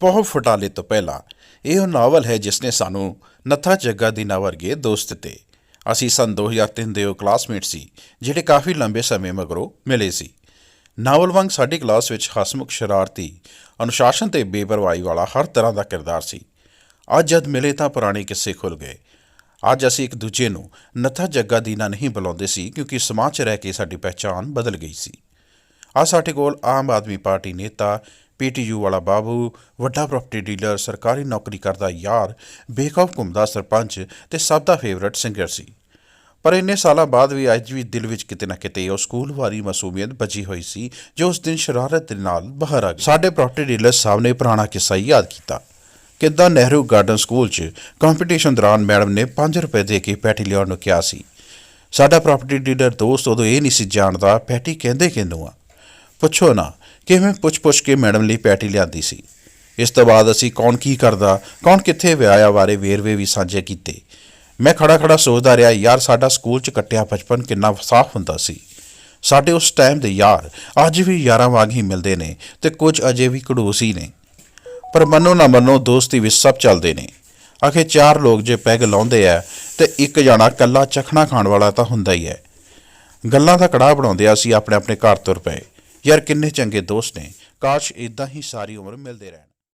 ਬਹੁਤ ਫਟਾਲੇ ਤੋਂ ਪਹਿਲਾਂ, ਇਹ ਉਹ ਨਾਵਲ ਹੈ ਜਿਸ ਨੇ ਸਾਨੂੰ ਨੱਥਾ ਜੱਗਾ ਦੀ ਨਾ ਵਰਗੇ ਦੋਸਤ ਦਿੱਤੇ। ਅਸੀਂ ਸਨ 2003 ਦੇ ਉਹ ਕਲਾਸਮੇਟ ਸੀ, ਜਿਹੜੇ ਕਾਫੀ ਲੰਬੇ ਸਮੇਂ ਮਗਰੋਂ ਮਿਲੇ ਸੀ। ਨਾਵਲ ਵਾਂਗ ਸਾਡੀ ਕਲਾਸ ਵਿੱਚ ਹਸਮੁਖ ਸ਼ਰਾਰਤੀ, ਅਨੁਸ਼ਾਸਨ ਤੇ ਬੇਪਰਵਾਹੀ ਵਾਲਾ ਹਰ ਤਰ੍ਹਾਂ ਦਾ ਕਿਰਦਾਰ ਸੀ। ਅੱਜ ਜਦ ਮਿਲੇ ਤਾਂ ਪੁਰਾਣੇ ਕਿੱਸੇ ਖੁੱਲ ਗਏ। ਅੱਜ ਅਸੀਂ ਇੱਕ ਦੂਜੇ ਨੂੰ ਨੱਥਾ ਜੱਗਾ ਦੀ ਨਾ ਨਹੀਂ ਬੁਲਾਉਂਦੇ ਸੀ, ਕਿਉਂਕਿ ਸਮਾਜ 'ਚ ਰਹਿ ਕੇ ਸਾਡੀ ਪਹਿਚਾਣ ਬਦਲ ਗਈ ਸੀ। ਆ ਸਾਡੇ ਕੋਲ ਆਮ ਆਦਮੀ ਪਾਰਟੀ ਨੇਤਾ ਪੀਟੀਯੂ ਵਾਲਾ ਬਾਬੂ, ਵੱਡਾ ਪ੍ਰਾਪਰਟੀ ਡੀਲਰ ਸਰਕਾਰੀ ਨੌਕਰੀ ਕਰਦਾ ਯਾਰ, ਬੇਖੌਫ ਘੁੰਮਦਾ ਸਰਪੰਚ ਤੇ ਸਭ ਦਾ ਫੇਵਰਟ ਸਿੰਗਰ ਸੀ। ਪਰ ਇੰਨੇ ਸਾਲਾਂ ਬਾਅਦ ਵੀ ਅੱਜ ਵੀ ਦਿਲ ਵਿੱਚ ਕਿਤੇ ਨਾ ਕਿਤੇ ਉਹ ਸਕੂਲ ਵਾਲੀ ਮਾਸੂਮੀਅਤ ਬਚੀ ਹੋਈ ਸੀ, ਜੋ ਉਸ ਦਿਨ ਸ਼ਰਾਰਤ ਦੇ ਨਾਲ ਬਾਹਰ ਆ ਗਈ। ਸਾਡੇ ਪ੍ਰਾਪਰਟੀ ਡੀਲਰ ਸਾਹਿਬ ਨੇ ਪੁਰਾਣਾ ਕਿੱਸਾ ਹੀ ਯਾਦ ਕੀਤਾ। ਕਿੱਦਾਂ ਨਹਿਰੂ ਗਾਰਡਨ ਸਕੂਲ 'ਚ ਕੰਪੀਟੀਸ਼ਨ ਦੌਰਾਨ ਮੈਡਮ ਨੇ 5 ਰੁਪਏ ਦੇ ਕੇ ਪੈਟੀ ਲਿਆਉਣ ਨੂੰ ਕਿਹਾ ਸੀ। ਸਾਡਾ ਪ੍ਰਾਪਰਟੀ ਡੀਲਰ ਦੋਸਤ ਉਦੋਂ ਇਹ ਨਹੀਂ ਸੀ ਜਾਣਦਾ ਪੈਟੀ ਕਹਿੰਦੇ ਕਿਹਨੂੰ ਆ। ਪੁੱਛੋ ਨਾ, ਕਿਵੇਂ ਪੁੱਛ-ਪੁੱਛ ਕੇ ਮੈਡਮ ਲਈ ਪੈਟੀ ਲਿਆਂਦੀ ਸੀ? ਇਸ ਤੋਂ ਬਾਅਦ ਅਸੀਂ ਕੌਣ ਕੀ ਕਰਦਾ, ਕੌਣ ਕਿੱਥੇ ਵਿਆਹਿਆ ਬਾਰੇ ਵੇਰਵੇ ਵੀ ਸਾਂਝੇ ਕੀਤੇ। ਮੈਂ ਖੜਾ ਖੜਾ ਸੋਚਦਾ ਰਿਹਾ, ਯਾਰ, ਸਾਡਾ ਸਕੂਲ 'ਚ ਕੱਟਿਆ ਬਚਪਨ ਕਿੰਨਾ ਸਾਫ਼ ਹੁੰਦਾ ਸੀ। ਸਾਡੇ ਉਸ ਟਾਈਮ ਦੇ ਯਾਰ, ਅੱਜ ਵੀ ਯਾਰਾਂ ਵਾਂਗ ਹੀ ਮਿਲਦੇ ਨੇ ਤੇ ਕੁਝ ਅਜੇ ਵੀ ਕੜੂਸ ਹੀ ਨੇ। ਪਰ ਮੰਨੋ ਨਾ ਮੰਨੋ, ਦੋਸਤੀ ਵਿੱਚ ਸਭ ਚੱਲਦੇ ਨੇ। ਆਖੇ ਚਾਰ ਲੋਕ ਜੇ ਪੈਗ ਲਾਉਂਦੇ ਆ ਤੇ ਇੱਕ ਜਾਣਾ ਕੱਲਾ ਚਖਣਾ ਖਾਣ ਵਾਲਾ ਤਾਂ ਹੁੰਦਾ ਹੀ ਹੈ ਗੱਲਾਂ ਦਾ ਕੜਾਹ ਬਣਾਉਂਦੇ ਅਸੀਂ ਆਪਣੇ ਆਪਣੇ ਘਰ ਤੁਰ ਪਏ। ਯਾਰ ਕਿੰਨੇ ਚੰਗੇ ਦੋਸਤ ਨੇ। ਕਾਸ਼ ਇਦਾਂ ਹੀ ਸਾਰੀ ਉਮਰ ਮਿਲਦੇ ਰਹਿਣ।